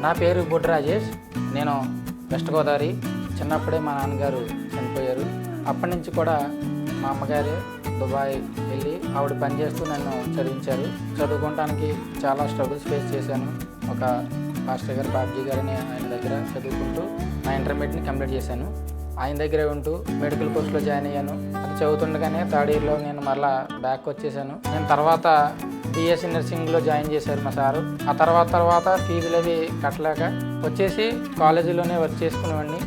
నా పేరు బుడ్ రాజేష్. నేను వెస్ట్ గోదావరి. చిన్నప్పుడే మా నాన్నగారు చనిపోయారు. అప్పటి నుంచి కూడా మా అమ్మగారు దుబాయ్ వెళ్ళి ఆవిడ పనిచేస్తూ నన్ను చదివించారు. చదువుకోవడానికి చాలా స్ట్రగుల్స్ ఫేస్ చేశాను. ఒక మాస్టర్ గారు బాబ్జీ గారిని ఆయన దగ్గర చదువుకుంటూ నా ఇంటర్మీడియట్ని కంప్లీట్ చేశాను. ఆయన దగ్గరే ఉంటూ మెడికల్ కోర్సులో జాయిన్ అయ్యాను. అది చదువుతుండగానే థర్డ్ ఇయర్లో నేను మరలా బ్యాక్ వచ్చేసాను. నేను తర్వాత బీఎస్సీ నర్సింగ్లో జాయిన్ చేశారు మా సారు. ఆ తర్వాత తర్వాత ఫీజులు అవి కట్టలేక వచ్చేసి కాలేజీలోనే వర్క్ చేసుకునేవాడిని.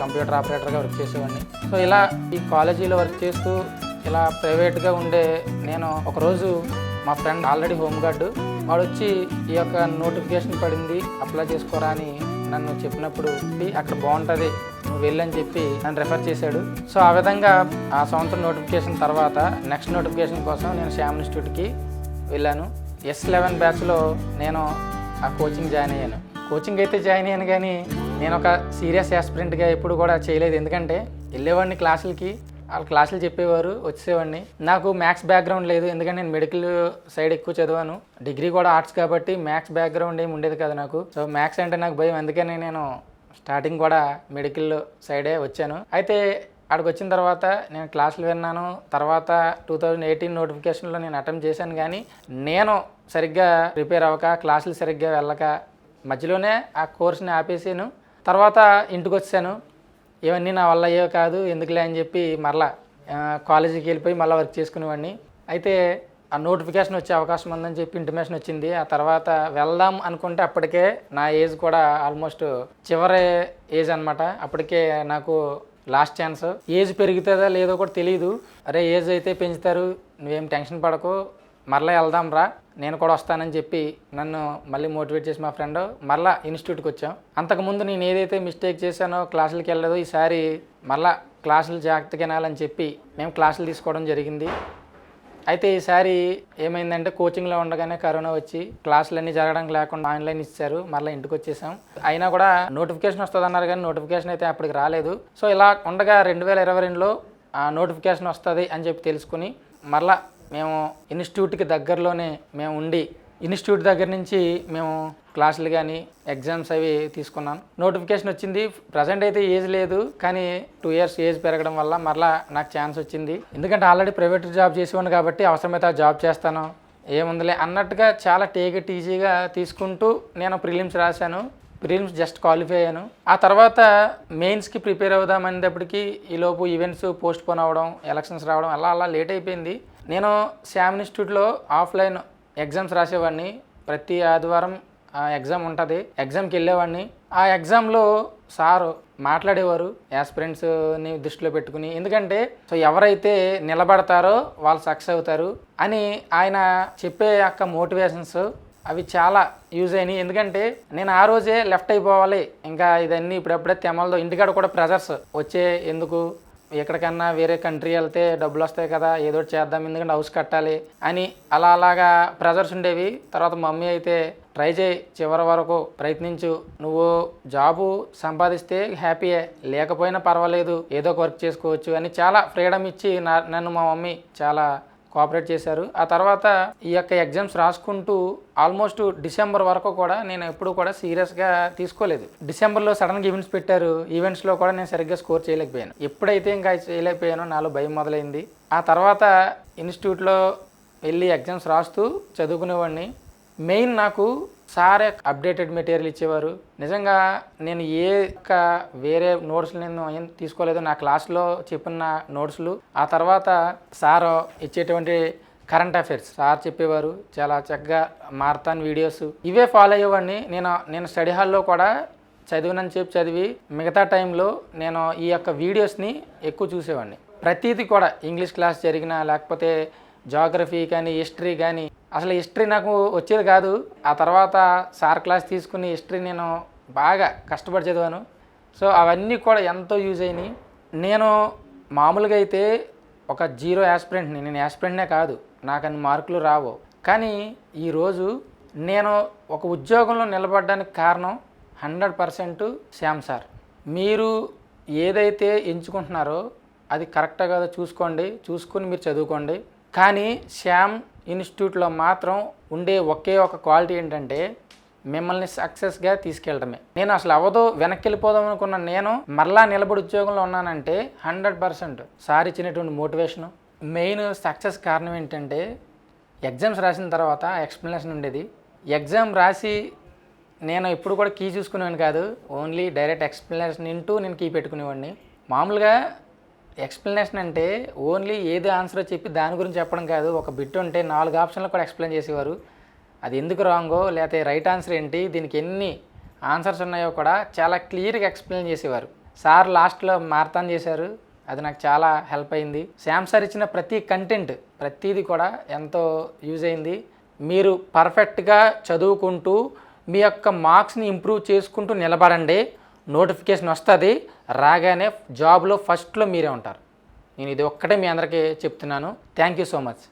కంప్యూటర్ ఆపరేటర్గా వర్క్ చేసేవాడిని. సో ఇలా ఈ కాలేజీలో వర్క్ చేస్తూ ఇలా ప్రైవేట్గా ఉండే నేను ఒకరోజు మా ఫ్రెండ్ ఆల్రెడీ హోమ్ గార్డు. వాడు వచ్చి ఈ యొక్క నోటిఫికేషన్ పడింది అప్లై చేసుకోరా అని నన్ను చెప్పినప్పుడు అక్కడ బాగుంటుంది నువ్వు వెళ్ళని చెప్పి నన్ను రెఫర్ చేశాడు. సో ఆ విధంగా ఆ సంవత్సరం నోటిఫికేషన్ తర్వాత నెక్స్ట్ నోటిఫికేషన్ కోసం నేను శ్యామ్ ఇన్స్టిట్యూట్కి వెళ్ళాను. ఎస్ లెవెన్ బ్యాచ్లో నేను ఆ కోచింగ్ జాయిన్ అయ్యాను. కోచింగ్ అయితే జాయిన్ అయ్యాను కానీ నేను ఒక సీరియస్ యాస్పిరెంట్గా ఎప్పుడు కూడా చేయలేదు. ఎందుకంటే వెళ్ళేవాడిని క్లాసులకి వాళ్ళు క్లాసులు చెప్పేవారు వచ్చేవాడిని నాకు మ్యాథ్స్ బ్యాక్గ్రౌండ్ లేదు. ఎందుకంటే నేను మెడికల్ సైడ్ ఎక్కువ చదివాను. డిగ్రీ కూడా ఆర్ట్స్ కాబట్టి మ్యాథ్స్ బ్యాక్గ్రౌండ్ ఏమి ఉండేది కదా నాకు. సో మ్యాథ్స్ అంటే నాకు భయం. అందుకని నేను స్టార్టింగ్ కూడా మెడికల్ సైడే వచ్చాను. అయితే అక్కడికి వచ్చిన తర్వాత నేను క్లాసులు విన్నాను. తర్వాత టూ థౌజండ్ ఎయిటీన్ నోటిఫికేషన్లో నేను అటెంప్ట్ చేశాను కానీ నేను సరిగ్గా ప్రిపేర్ అవ్వక క్లాసులు సరిగ్గా వెళ్ళక మధ్యలోనే ఆ కోర్స్ని ఆపేసాను. తర్వాత ఇంటికి వచ్చాను ఇవన్నీ నా వల్ల అయ్యో కాదు ఎందుకులే అని చెప్పి మరలా కాలేజీకి వెళ్ళిపోయి మళ్ళీ వర్క్ చేసుకునేవాడిని. అయితే ఆ నోటిఫికేషన్ వచ్చే అవకాశం ఉందని చెప్పి ఇంటిమేషన్ వచ్చింది. ఆ తర్వాత వెళ్దాం అనుకుంటే అప్పటికే నా ఏజ్ కూడా ఆల్మోస్ట్ చివరి ఏజ్ అనమాట అప్పటికే నాకు లాస్ట్ ఛాన్స్ ఏజ్ పెరుగుతుందా లేదో కూడా తెలియదు అరే ఏజ్ అయితే పెంచుతారు. నువ్వేం టెన్షన్ పడకు. మరలా వెళ్దాం రా. నేను కూడా వస్తానని చెప్పి నన్ను మళ్ళీ మోటివేట్ చేసి మా ఫ్రెండ్ మరలా ఇన్స్టిట్యూట్కి వచ్చాం. అంతకుముందు నేను ఏదైతే మిస్టేక్ చేశానో క్లాసులకి వెళ్ళదో ఈసారి మరలా క్లాసులు జాగ్రత్తగా వినాలని చెప్పి మేము క్లాసులు తీసుకోవడం జరిగింది. అయితే ఈసారి ఏమైందంటే కోచింగ్లో ఉండగానే కరోనా వచ్చి క్లాసులన్నీ జరగడానికి లేకుండా ఆన్లైన్ ఇచ్చారు. మళ్ళీ ఇంటికి వచ్చేసాం. అయినా కూడా నోటిఫికేషన్ వస్తుంది అన్నారు కానీ నోటిఫికేషన్ అయితే అప్పటికి రాలేదు. సో ఇలా ఉండగా రెండు వేల ఇరవై రెండులో నోటిఫికేషన్ వస్తుంది అని చెప్పి తెలుసుకుని మళ్ళీ మేము ఇన్స్టిట్యూట్కి దగ్గరలోనే మేము ఉండి ఇన్స్టిట్యూట్ దగ్గర నుంచి మేము క్లాసులు కానీ ఎగ్జామ్స్ అవి తీసుకున్నాను నోటిఫికేషన్ వచ్చింది. ప్రజెంట్ అయితే ఏజ్ లేదు కానీ టూ ఇయర్స్ ఏజ్ పెరగడం వల్ల మరలా నాకు ఛాన్స్ వచ్చింది. ఎందుకంటే ఆల్రెడీ ప్రైవేట్ జాబ్ చేసేవాడిని కాబట్టి అవసరమైతే ఆ జాబ్ చేస్తాను. ఏముందిలే అన్నట్టుగా చాలా టేక్ ఇట్ ఈజీగా తీసుకుంటూ నేను ప్రిలిమ్స్ రాశాను. ప్రిలిమ్స్ జస్ట్ క్వాలిఫై అయ్యాను. ఆ తర్వాత మెయిన్స్కి ప్రిపేర్ అవుదామనేటప్పటికి ఈలోపు ఈవెంట్స్ పోస్ట్ పోన్ అవ్వడం ఎలక్షన్స్ రావడం అలా అలా లేట్ అయిపోయింది. నేను శామ్ ఇన్స్టిట్యూట్లో ఆఫ్లైన్ ఎగ్జామ్స్ రాసేవాడిని. ప్రతి ఆదివారం ఆ ఎగ్జామ్ ఉంటుంది. ఎగ్జామ్కి వెళ్ళేవాడిని. ఆ ఎగ్జామ్లో సారు మాట్లాడేవారు యాస్పిరెంట్స్ని దృష్టిలో పెట్టుకుని. ఎందుకంటే సో ఎవరైతే నిలబడతారో వాళ్ళు సక్సెస్ అవుతారు అని ఆయన చెప్పే యొక్క మోటివేషన్స్ అవి చాలా యూజ్ అయినాయి. ఎందుకంటే నేను ఆ రోజే లెఫ్ట్ అయిపోవాలి. ఇంకా ఇదన్నీ ఇప్పుడప్పుడే తెమలదో ఇంటికాడ కూడా ప్రెజర్స్ వచ్చే ఎందుకు? ఎక్కడికన్నా వేరే కంట్రీ వెళ్తే డబ్బులు వస్తాయి కదా ఏదో చేద్దాం ఎందుకంటే హౌస్ కట్టాలి అని అలా అలాగా ప్రెజర్స్ ఉండేవి. తర్వాత మమ్మీ అయితే ట్రై చేయి చివరి వరకు ప్రయత్నించు. నువ్వు జాబు సంపాదిస్తే హ్యాపీయే లేకపోయినా పర్వాలేదు ఏదో ఒక వర్క్ చేసుకోవచ్చు అని చాలా ఫ్రీడమ్ ఇచ్చి నా నన్ను మా మమ్మీ చాలా కోఆపరేట్ చేశారు. ఆ తర్వాత ఈ యొక్క ఎగ్జామ్స్ రాసుకుంటూ ఆల్మోస్ట్ డిసెంబర్ వరకు కూడా నేను ఎప్పుడు కూడా సీరియస్గా తీసుకోలేదు. డిసెంబర్లో సడన్గా ఈవెంట్స్ పెట్టారు. ఈవెంట్స్లో కూడా నేను సరిగ్గా స్కోర్ చేయలేకపోయాను. ఎప్పుడైతే ఇంకా చేయలేకపోయానో నాలో భయం మొదలైంది. ఆ తర్వాత ఇన్స్టిట్యూట్లో వెళ్ళి ఎగ్జామ్స్ రాస్తూ చదువుకునేవాడిని. మెయిన్ నాకు సారే అప్డేటెడ్ మెటీరియల్ ఇచ్చేవారు. నిజంగా నేను ఏ యొక్క వేరే నోట్స్ నేను ఏం తీసుకోలేదు. నా క్లాస్లో చెప్పిన నోట్స్లు. ఆ తర్వాత సార్ ఇచ్చేటువంటి కరెంట్ అఫైర్స్ సార్ చెప్పేవారు. చాలా చక్కగా మారతాన్ వీడియోస్. ఇవే ఫాలో అయ్యేవాడిని. నేను నేను స్టడీ హాల్లో కూడా చదివినని చెప్పి చదివి మిగతా టైంలో నేను ఈ యొక్క వీడియోస్ని ఎక్కువ చూసేవాడిని. ప్రతీది కూడా ఇంగ్లీష్ క్లాస్ జరిగినా లేకపోతే జాగ్రఫీ కానీ హిస్టరీ కానీ అసలు హిస్టరీ నాకు వచ్చేది కాదు. ఆ తర్వాత సార్ క్లాస్ తీసుకుని హిస్టరీ నేను బాగా కష్టపడి చదివాను సో అవన్నీ కూడా ఎంతో యూజ్ అయినాయి. నేను మామూలుగా అయితే ఒక జీరో యాస్పిరెంట్ని నేను యాస్పిరెంట్నే కాదు. నాకు అన్ని మార్కులు రావు. కానీ ఈరోజు నేను ఒక ఉద్యోగంలో నిలబడడానికి కారణం హండ్రెడ్ పర్సెంట్ శ్యామ్ సార్. మీరు ఏదైతే ఎంచుకుంటున్నారో అది కరెక్టా కాదో చూసుకోండి చూసుకొని మీరు చదువుకోండి. కానీ శ్యామ్ ఇన్స్టిట్యూట్లో మాత్రం ఉండే ఒకే ఒక క్వాలిటీ ఏంటంటే మిమ్మల్ని సక్సెస్గా తీసుకెళ్ళడమే. నేను అసలు అవ్వదు వెనక్కి వెళ్ళిపోదాం అనుకున్న నేను మరలా నిలబడి ఉద్యోగంలో ఉన్నానంటే హండ్రెడ్ పర్సెంట్ సార్ ఇచ్చినటువంటి మోటివేషను. మెయిన్ సక్సెస్ కారణం ఏంటంటే ఎగ్జామ్స్ రాసిన తర్వాత ఎక్స్ప్లెనేషన్ ఉండేది. ఎగ్జామ్ రాసి నేను ఎప్పుడు కూడా కీ చూసుకునేవాడిని కాదు. ఓన్లీ డైరెక్ట్ ఎక్స్ప్లెనేషన్ ఇంటూ నేను కీ పెట్టుకునేవాడిని. మామూలుగా ఎక్స్ప్లెనేషన్ అంటే ఓన్లీ ఏది ఆన్సర్ చెప్పి దాని గురించి చెప్పడం కాదు ఒక బిట్ ఉంటే నాలుగు ఆప్షన్లు కూడా ఎక్స్ప్లెయిన్ చేసేవారు. అది ఎందుకు రాంగో లేకపోతే రైట్ ఆన్సర్ ఏంటి దీనికి ఎన్ని ఆన్సర్స్ ఉన్నాయో కూడా చాలా క్లియర్గా ఎక్స్ప్లెయిన్ చేసేవారు. సార్ లాస్ట్లో మారతాన్ చేశారు. అది నాకు చాలా హెల్ప్ అయింది. శామ్ సార్ ఇచ్చిన ప్రతి కంటెంట్ ప్రతిదీ కూడా ఎంతో యూజ్ అయింది. మీరు పర్ఫెక్ట్గా చదువుకుంటూ మీ యొక్క మార్క్స్ని ఇంప్రూవ్ చేసుకుంటూ నిలబడండి. నోటిఫికేషన్ వస్తుంది రాగానే జాబ్లో ఫస్ట్లో మీరే ఉంటారు. నేను ఇది ఒక్కటే మీ అందరికీ చెప్తున్నాను. Thank you so much